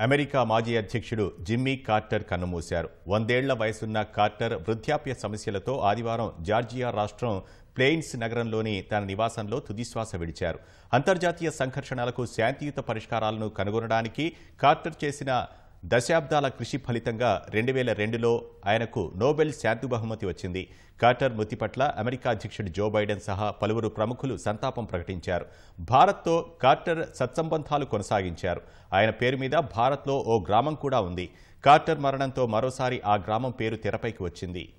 America మాజీ అధ్యక్షుడు Jimmy Carter కన్నుమూశారు. వందేళ్ళ వయసున్న కార్టర్ వృద్ధాప్య సమస్యలతో ఆదివారం జార్జియా రాష్ట్రం ప్లెయిన్స్ నగరంలోని తన నివాసంలో తుదిశ్వాస విడిచారు. అంతర్జాతీయ సంఘర్షణలకు శాంతియుత పరిష్కారాలను కనుగొనడానికి కార్టర్ చేసిన దశాబ్దాల కృషి ఫలితంగా రెండు వేల రెండులో ఆయనకు నోబెల్ శాంతి బహుమతి వచ్చింది. కార్టర్ మృతి పట్ల అమెరికా అధ్యక్షుడు జో బైడెన్ సహా పలువురు ప్రముఖులు సంతాపం ప్రకటించారు. భారత్తో కార్టర్ సత్సంబంధాలు కొనసాగించారు. ఆయన పేరు మీద భారత్లో ఓ గ్రామం కూడా ఉంది. కార్టర్ మరణంతో మరోసారి ఆ గ్రామం పేరు తెరపైకి వచ్చింది.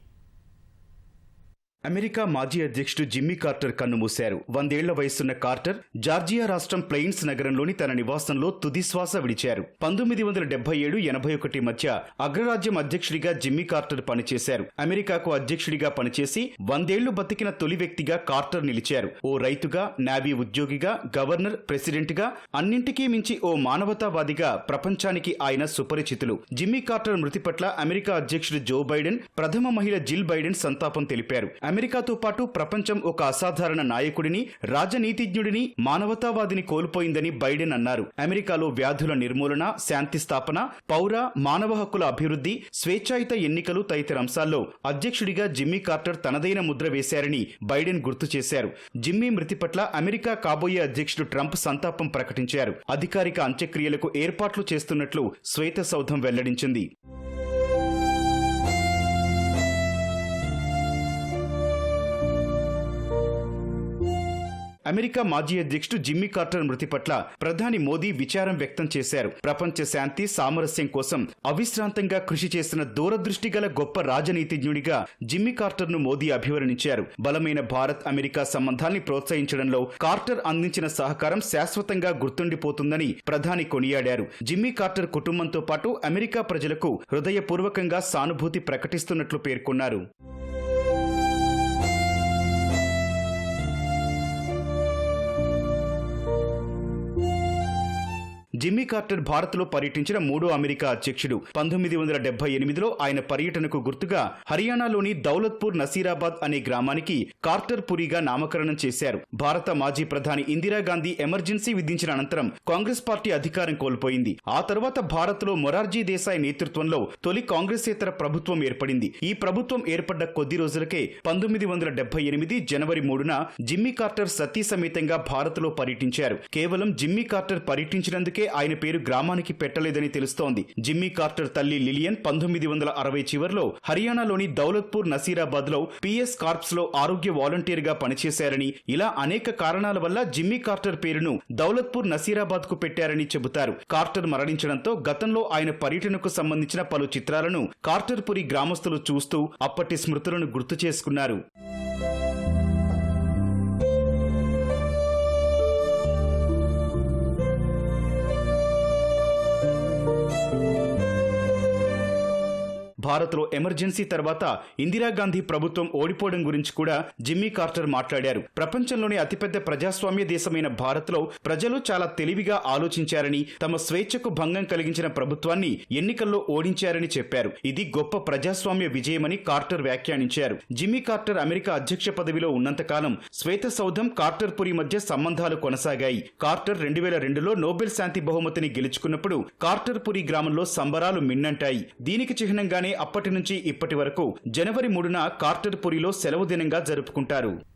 అమెరికా మాజీ అధ్యక్షుడు జిమ్మీ కార్టర్ కన్నుమూశారు వందేళ్ళ వయసున్న కార్టర్ జార్జియా రాష్ట్రం ప్లెయిన్స్ నగరంలోని తన నివాసంలో తుదిశ్వాస విడిచారు. పంతొమ్మిది వందల డెబ్బై ఏడు ఎనభై ఒకటి మధ్య అగ్రరాజ్యం అధ్యక్షుడిగా జిమ్మీ కార్టర్ పనిచేశారు. అమెరికాకు అధ్యక్షుడిగా పనిచేసి వందేళ్ళు బతికిన తొలి వ్యక్తిగా కార్టర్ నిలిచారు. ఓ రైతుగా నావీ ఉద్యోగిగా గవర్నర్ ప్రెసిడెంట్గా అన్నింటికీ మించి ఓ మానవతావాదిగా ప్రపంచానికి ఆయన సుపరిచితులు. జిమ్మీ కార్టర్ మృతి పట్ల అమెరికా అధ్యక్షుడు జో బైడెన్ ప్రథమ మహిళ జిల్ బైడెన్ సంతాపం తెలిపారు. అమెరికాతో పాటు ప్రపంచం ఒక అసాధారణ నాయకుడిని రాజనీతిజ్ఞుడిని మానవతావాదిని కోల్పోయిందని బైడెన్ అన్నారు. అమెరికాలో వ్యాధుల నిర్మూలన శాంతి స్థాపన పౌర మానవ హక్కుల అభివృద్ధి స్వేచ్ఛాయుత ఎన్నికలు తదితర అంశాల్లో అధ్యక్షుడిగా జిమ్మీ కార్టర్ తనదైన ముద్ర వేశారని బైడెన్ గుర్తు చేశారు. జిమ్మీ మృతి పట్ల అమెరికా కాబోయే అధ్యక్షుడు ట్రంప్ సంతాపం ప్రకటించారు. అధికారిక అంత్యక్రియలకు ఏర్పాట్లు చేస్తున్నట్లు శ్వేత సౌధం వెల్లడించింది. అమెరికా మాజీ అధ్యక్షుడు జిమ్మీ కార్టర్ మృతి పట్ల ప్రధాని మోదీ విచారం వ్యక్తం చేశారు. ప్రపంచ శాంతి సామరస్యం కోసం అవిశ్రాంతంగా కృషి చేసిన దూరదృష్టి గల గొప్ప రాజనీతిజ్ఞుడిగా జిమ్మీ కార్టర్ను మోదీ అభివర్ణించారు. బలమైన భారత్ అమెరికా సంబంధాల్ని ప్రోత్సహించడంలో కార్టర్ అందించిన సహకారం శాశ్వతంగా గుర్తుండిపోతుందని ప్రధాని కొనియాడారు. జిమ్మీ కార్టర్ కుటుంబంతో పాటు అమెరికా ప్రజలకు హృదయపూర్వకంగా సానుభూతి ప్రకటిస్తున్నట్లు పేర్కొన్నారు. జిమ్మీ కార్టర్ భారత్లో పర్యటించిన మూడో అమెరికా అధ్యక్షుడు. పంతొమ్మిది వందల డెబ్బై ఎనిమిదిలో ఆయన పర్యటనకు గుర్తుగా హర్యానాలోని దౌలత్పూర్ నసీరాబాద్ అనే గ్రామానికి కార్టర్ పురిగా నామకరణం చేశారు. భారత మాజీ ప్రధాని ఇందిరాగాంధీ ఎమర్జెన్సీ విధించిన అనంతరం కాంగ్రెస్ పార్టీ అధికారం కోల్పోయింది. ఆ తర్వాత భారత్లో మొరార్జీ దేశాయ్ నేతృత్వంలో తొలి కాంగ్రెసేతర ప్రభుత్వం ఏర్పడింది. ఈ ప్రభుత్వం ఏర్పడ్డ కొద్ది రోజులకే పంతొమ్మిది వందల డెబ్బై ఎనిమిది జనవరి మూడున జిమ్మీ కార్టర్ సతీ సమేతంగా భారత్లో పర్యటించారు. కేవలం జిమ్మీ కార్టర్ పర్యటించినందుకే ఆయన పేరు గ్రామానికి పెట్టలేదని తెలుస్తోంది. జిమ్మీ కార్టర్ తల్లి లిలియన్ పంతొమ్మిది వందల అరవై చివరిలో హర్యానాలోని దౌలత్పూర్ నసీరాబాద్లో పిఎస్ కార్ప్స్లో ఆరోగ్య వాలంటీర్గా పనిచేశారని ఇలా అనేక కారణాల వల్ల జిమ్మీ కార్టర్ పేరును దౌలత్పూర్ నసీరాబాద్కు పెట్టారని చెబుతారు. కార్టర్ మరణించడంతో గతంలో ఆయన పర్యటనకు సంబంధించిన పలు చిత్రాలను కార్టర్పురి గ్రామస్తులు చూస్తూ అప్పటి స్మృతులను గుర్తు చేసుకున్నారు. భారత్లో ఎమర్జెన్సీ తర్వాత ఇందిరాగాంధీ ప్రభుత్వం ఓడిపోవడం గురించి కూడా జిమ్మీ కార్టర్ మాట్లాడారు. ప్రపంచంలోని అతిపెద్ద ప్రజాస్వామ్య దేశమైన భారత్లో ప్రజలు చాలా తెలివిగా ఆలోచించారని తమ స్వేచ్ఛకు భంగం కలిగించిన ప్రభుత్వాన్ని ఎన్నికల్లో ఓడించారని చెప్పారు. ఇది గొప్ప ప్రజాస్వామ్య విజయమని కార్టర్ వ్యాఖ్యానించారు. జిమ్మీ కార్టర్ అమెరికా అధ్యక్ష పదవిలో ఉన్నంతకాలం శ్వేత సౌధం కార్టర్ పురి మధ్య సంబంధాలు కొనసాగాయి. కార్టర్ రెండు వేల రెండులో నోబెల్ శాంతి బహుమతిని గెలుచుకున్నప్పుడు కార్టర్ పురి గ్రామంలో సంబరాలు మిన్నంటాయి. దీనికి చిహ్నంగానే అప్పటి నుంచి ఇప్పటి వరకు జనవరి మూడున కార్టర్పురిలో సెలవు దినంగా జరుపుకుంటారు.